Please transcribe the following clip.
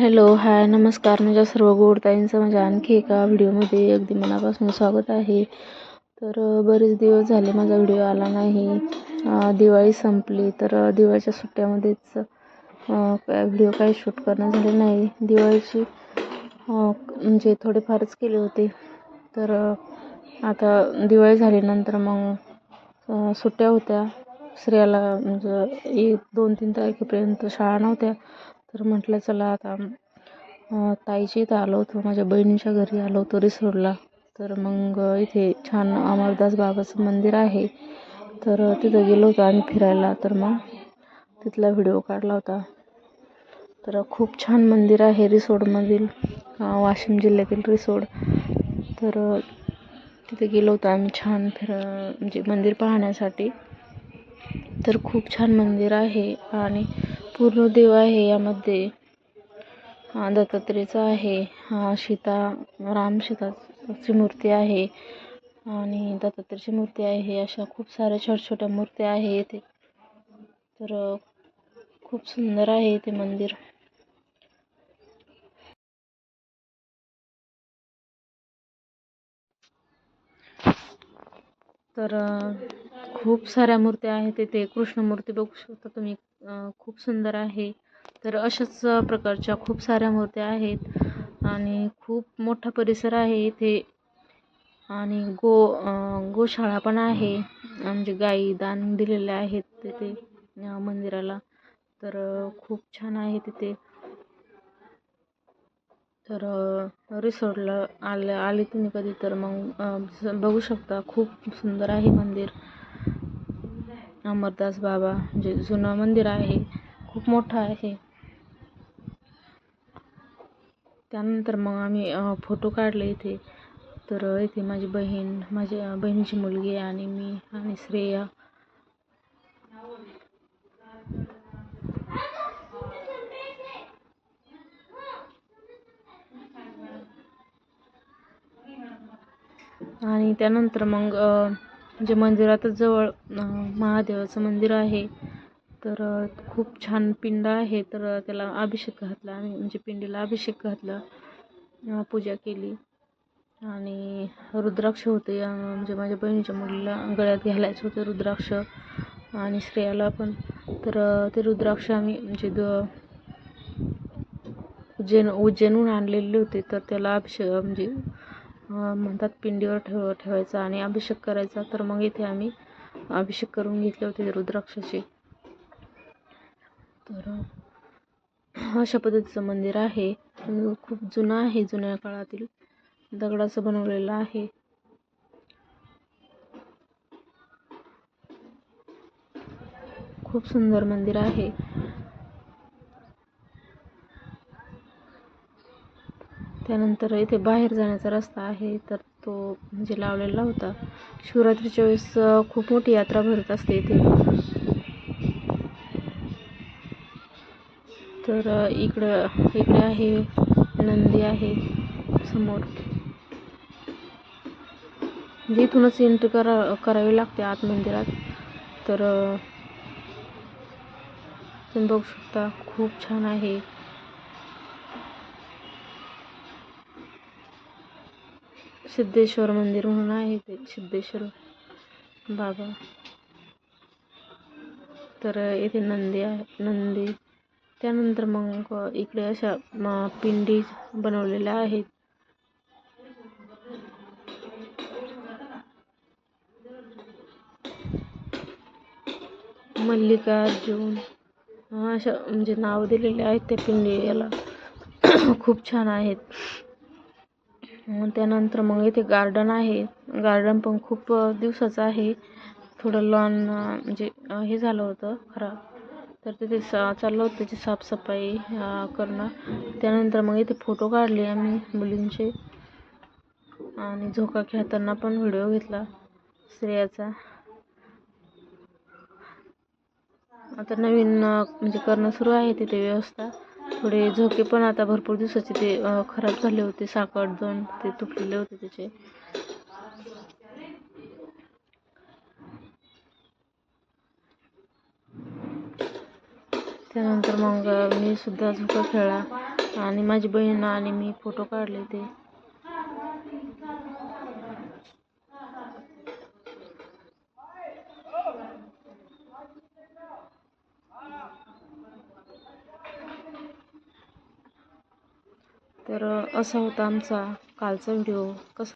Hello hi नमस्कार. माझ्या सर्व गोडताईंचं माझ्या म्हणजे आणखी एका व्हिडिओमध्ये अगदी मनापासून स्वागत आहे. तर बरेच दिवस झाले माझा व्हिडिओ आला नाही. दिवाळी संपली. तर दिवाळीच्या सुट्ट्यामध्येच व्हिडिओ काही शूट करणं झाले नाही. दिवाळीची म्हणजे थोडेफारच केले होते. तर आता दिवाळी झाल्यानंतर मग सुट्ट्या होत्या. स्त्रियाला म्हणजे एक दोन तीन तारखेपर्यंत शाळा नव्हत्या. तर म्हटलं चला आता अ, ताईच्या इथं आलो होतो. माझ्या बहिणीच्या घरी आलो होतो रिसोडला. तर मग इथे छान अमरदास बाबाचं मंदिर आहे. तर तिथं गेलो होतो आम्ही फिरायला. तर मग तिथला व्हिडिओ काढला होता. तर खूप छान मंदिर आहे रिसोडमधील वाशिम जिल्ह्यातील रिसोड. तर तिथे गेलो होतो आम्ही छान फिर म्हणजे मंदिर पाहण्यासाठी. तर खूप छान मंदिर आहे आणि पूर्ण देव आहे यामध्ये. दत्तात्रेयचा आहे. हा सीता राम सीताची मूर्ती आहे. आणि दत्तात्रेयची मूर्ती आहे. अशा खूप साऱ्या छोट्या छोट्या मूर्त्या आहे इथे तर खूप सुंदर आहे ते मंदिर. तर खूप साऱ्या मूर्त्या आहेत. तिथे कृष्ण मूर्ती बघू शकता तुम्ही. खूप सुंदर आहे. तर अशाच प्रकारच्या खूप साऱ्या मूर्त्या आहेत. आणि खूप मोठा परिसर आहे इथे. आणि गो गोशाळा पण आहे. म्हणजे गाई दान दिलेल्या आहेत तिथे मंदिराला. तर खूप छान आहे तिथे. तर रिसॉर्टला आले आले तुम्ही कधी तर मग बघू शकता. खूप सुंदर आहे मंदिर. अमरदास बाबा जे जुनं मंदिर आहे खूप मोठं आहे. त्यानंतर मग आम्ही फोटो काढले इथे. तर इथे माझी बहीण माझ्या बहिणीची मुलगी आणि मी आणि श्रेया. आणि त्यानंतर मग म्हणजे मंदिरातच जवळ महादेवाचं मंदिर आहे. तर खूप छान पिंड आहे. तर त्याला अभिषेक घातला आम्ही. म्हणजे पिंडीला अभिषेक घातला. पूजा केली. आणि रुद्राक्ष होते. म्हणजे माझ्या बहिणीच्या मुलीला गळ्यात घालायचं होतं रुद्राक्ष आणि श्रेयाला पण. तर ते रुद्राक्ष आम्ही म्हणजे द उज्जैन उज्जैनहून आणलेले होते. तर त्याला अभिषेक म्हणजे म्हणतात पिंडीवर ठेव ठेवायचा आणि अभिषेक करायचा. तर मग इथे आम्ही अभिषेक करून घेतले होते रुद्राक्षाचे. तर अशा पद्धतीचं मंदिर आहे. खूप जुनं आहे जुन्या काळातील दगडाचं बनवलेलं आहे. खूप सुंदर मंदिर आहे. त्यानंतर इथे बाहेर जाण्याचा रस्ता आहे. तर तो म्हणजे लावलेला होता. शिवरात्रीच्या वेळेस खूप मोठी यात्रा भरत असते इथे. तर इकडं इकडे आहे नंदी आहे समोर. म्हणजे इथूनच एंट्री करा करावी लागते आत मंदिरात. तर तुम्ही बघू शकता खूप छान आहे. सिद्धेश्वर मंदिर म्हणून आहे ते. सिद्धेश्वर बाबा. तर येथे नंदी आहे. नंदी. त्यानंतर मग इकडे अशा म, पिंडी बनवलेल्या आहेत. मल्लिकार्जुन. अशा म्हणजे नाव दिलेले आहेत त्या पिंडी याला. खूप छान आहेत. त्यानंतर मग इथे गार्डन आहे. गार्डन पण खूप दिवसाचं आहे. थोडं लॉन म्हणजे हे झालं होतं खराब. तर तिथे सा चाललं होतं त्याची साफसफाई करणं. त्यानंतर मग इथे फोटो काढले आम्ही मुलींचे. आणि झोका खेळताना पण व्हिडिओ घेतला स्त्रियाचा. आता नवीन म्हणजे करणं सुरू आहे तिथे व्यवस्था. थोडे झोके पण आता भरपूर दिवसाचे ते खराब झाले होते. साखर दोन ते तुटलेले होते त्याचे. त्यानंतर मग मी सुद्धा झोका खेळला आणि माझी बहीण आणि मी फोटो काढले ते. तर असा होता आमचा कालचा व्हिडिओ. कसा